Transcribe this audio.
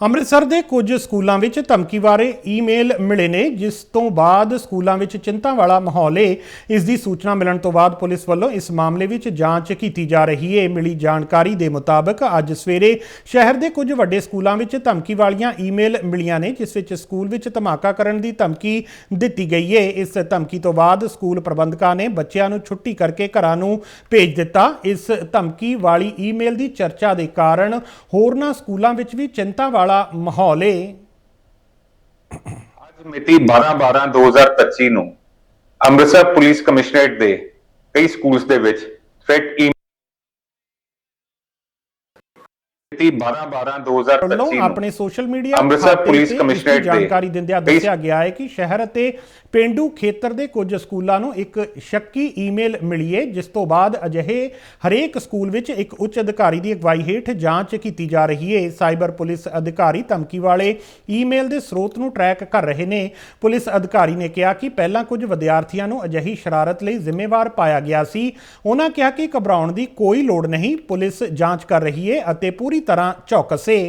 ਅੰਮ੍ਰਿਤਸਰ ਦੇ ਕੁਝ ਸਕੂਲਾਂ ਵਿੱਚ ਧਮਕੀ ਬਾਰੇ ਈਮੇਲ ਮਿਲੇ ਨੇ, ਜਿਸ ਤੋਂ ਬਾਅਦ ਸਕੂਲਾਂ ਵਿੱਚ ਚਿੰਤਾ ਵਾਲਾ ਮਾਹੌਲ ਏ। ਇਸ ਦੀ ਸੂਚਨਾ ਮਿਲਣ ਤੋਂ ਬਾਅਦ ਪੁਲਿਸ ਵੱਲੋਂ ਇਸ ਮਾਮਲੇ ਵਿੱਚ ਜਾਂਚ ਕੀਤੀ ਜਾ ਰਹੀ ਏ। ਮਿਲੀ ਜਾਣਕਾਰੀ ਦੇ ਮੁਤਾਬਕ ਅੱਜ ਸਵੇਰੇ ਸ਼ਹਿਰ ਦੇ ਕੁਝ ਵੱਡੇ ਸਕੂਲਾਂ ਵਿੱਚ ਧਮਕੀ ਵਾਲੀਆਂ ਈਮੇਲ ਮਿਲੀਆਂ ਨੇ, ਜਿਸ ਵਿੱਚ ਸਕੂਲ ਵਿੱਚ ਧਮਾਕਾ ਕਰਨ ਦੀ ਧਮਕੀ ਦਿੱਤੀ ਗਈ ਏ। ਇਸ ਧਮਕੀ ਤੋਂ ਬਾਅਦ ਸਕੂਲ ਪ੍ਰਬੰਧਕਾਂ ਨੇ ਬੱਚਿਆਂ ਨੂੰ ਛੁੱਟੀ ਕਰਕੇ ਘਰਾਂ ਨੂੰ ਭੇਜ ਦਿੱਤਾ। ਇਸ ਧਮਕੀ ਵਾਲੀ ਈਮੇਲ ਦੀ ਚਰਚਾ ਦੇ ਕਾਰਨ ਹੋਰਨਾਂ ਸਕੂਲਾਂ ਵਿੱਚ ਵੀ ਚਿੰਤਾ ਵਾਲਾ ਮਾਹੌਲ ਏ। ਅੱਜ ਮਿਤੀ 12/12/2025 ਨੂੰ ਅੰਮ੍ਰਿਤਸਰ ਪੁਲਿਸ ਕਮਿਸ਼ਨਰੇਟ ਦੇ ਕਈ ਸਕੂਲਸ ਦੇ ਵਿੱਚ ਥ੍ਰੈਟ ਮਿਤੀ 12/12/2025 ਵੱਲੋਂ ਨੂੰ ਆਪਣੇ ਸੋਸ਼ਲ ਮੀਡੀਆ ਅੰਮ੍ਰਿਤਸਰ ਪੁਲਿਸ ਇਸ ਦੀ ਕਮਿਸ਼ਨਰੇਟ ਦੇ ਜਾਣਕਾਰੀ ਦਿੰਦਿਆਂ ਦੱਸਿਆ ਗਿਆ ਹੈ ਕਿ ਸ਼ਹਿਰ ਅਤੇ ਪਿੰਡੂ ਖੇਤਰ ਦੇ ਕੁਝ ਸਕੂਲਾਂ ਨੂੰ ਇੱਕ ਸ਼ੱਕੀ ਈਮੇਲ ਮਿਲੀ ਹੈ ਜਿਸ ਤੋਂ ਬਾਅਦ ਅਜਿਹੇ ਹਰੇਕ ਸਕੂਲ ਵਿੱਚ ਇੱਕ ਉੱਚ ਅਧਿਕਾਰੀ ਦੀ ਅਗਵਾਈ ਹੇਠ ਜਾਂਚ ਕੀਤੀ ਜਾ ਰਹੀ ਹੈ। ਸਾਈਬਰ ਪੁਲਿਸ ਅਧਿਕਾਰੀ ਧਮਕੀ ਵਾਲੇ ਈਮੇਲ ਦੇ ਸਰੋਤ ਨੂੰ ਟਰੈਕ ਕਰ ਰਹੇ ਨੇ। ਪੁਲਿਸ ਅਧਿਕਾਰੀ ਨੇ ਕਿਹਾ ਕਿ ਪਹਿਲਾਂ ਕੁਝ ਵਿਦਿਆਰਥੀਆਂ ਨੂੰ ਅਜਿਹੀ ਸ਼ਰਾਰਤ ਲਈ ਜ਼ਿੰਮੇਵਾਰ ਪਾਇਆ ਗਿਆ ਸੀ। ਉਹਨਾਂ ਕਿਹਾ ਕਿ ਘਬਰਾਉਣ ਦੀ ਕੋਈ ਲੋੜ ਨਹੀਂ। ਪੁਲਿਸ ਜਾਂਚ ਕਰ ਰਹੀ ਹੈ ਅਤੇ ਪੂਰੀ ਤਰ੍ਹਾਂ ਚੌਕਸ ਹੈ